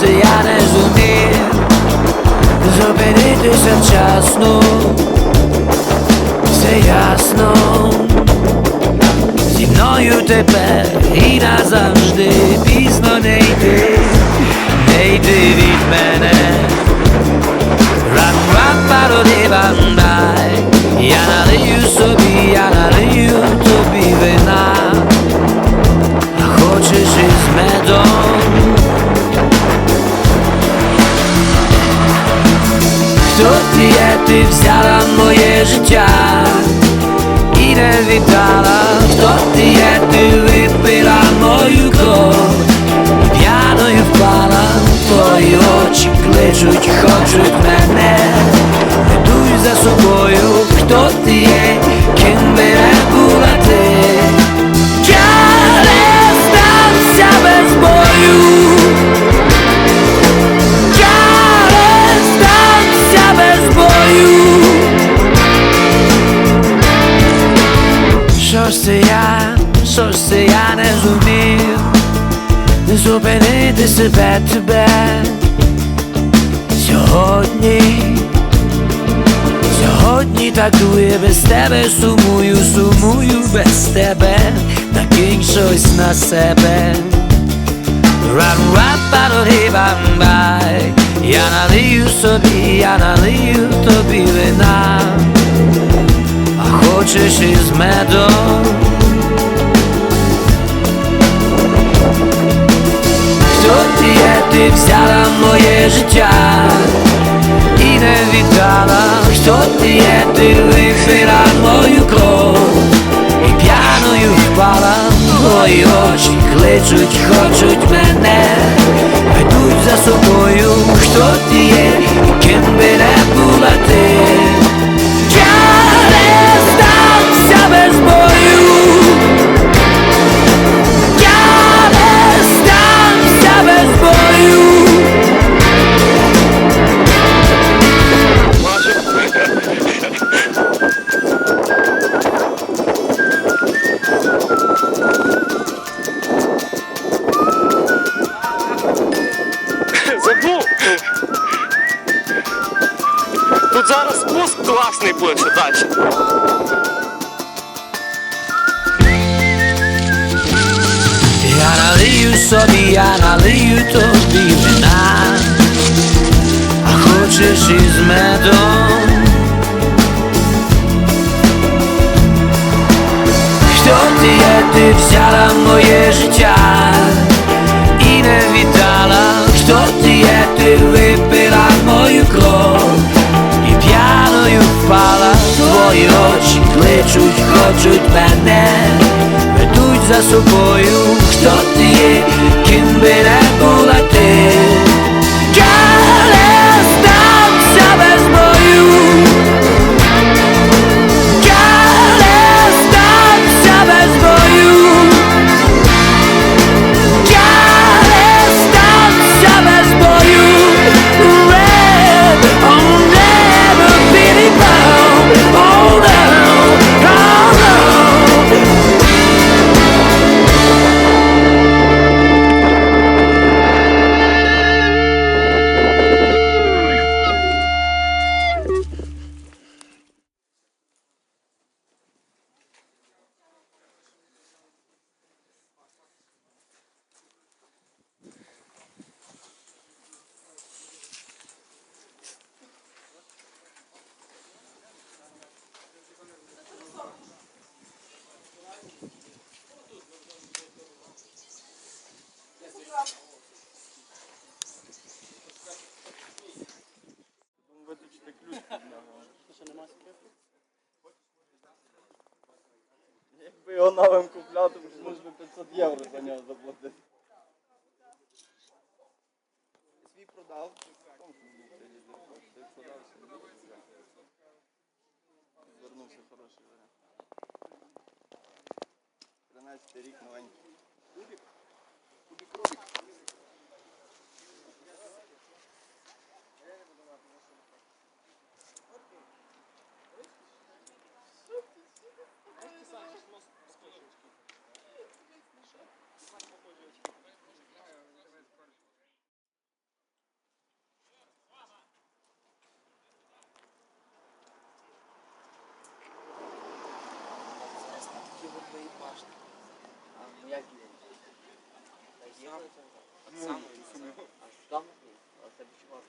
це я, не зумів Зупинитися вчасно, все ясно. Зі мною тепер і назавжди пізно не йти, не йти від мене. Пароди бандай Я налию собі, я налию тобі вина ти взяла моє життя і не віддала, хто ти є, ти випила мою кров. П'яною впала, твої очі кличуть, хочуть мене, ведуть за собою, хто ти Не зупинити себе тебе. Сьогодні Сьогодні так дує без тебе, сумую, сумую без тебе, накинь щось на себе. Рам рам пароди бамбай Я налию собі, я налию тобі вина. А хочеш із медом Хто ти взяла моє життя і не віддала, хто ти є, ти випила мою кров і п'яною впала, твої очі кличуть, хочуть мене, ведуть за собою, хто ти є, і ким би не була ти. Забув! Тут зараз спуск класний буде далі. Я налию собі, я налию тобі вина, а хочеш із медом. Хто ти є, ти взяла моє життя твої очі кличуть, хочуть мене, ведуть за собою, хто ти є, ким би не була ти. Якби його новим купляв, то можна 500 євро за нього заплатити. Свій продав. Звернувся хороший варіант. 13 рік новенький. Кубик? Кубик своїй башти. А ну, як є? Та є. От саме. А там, а це відчував.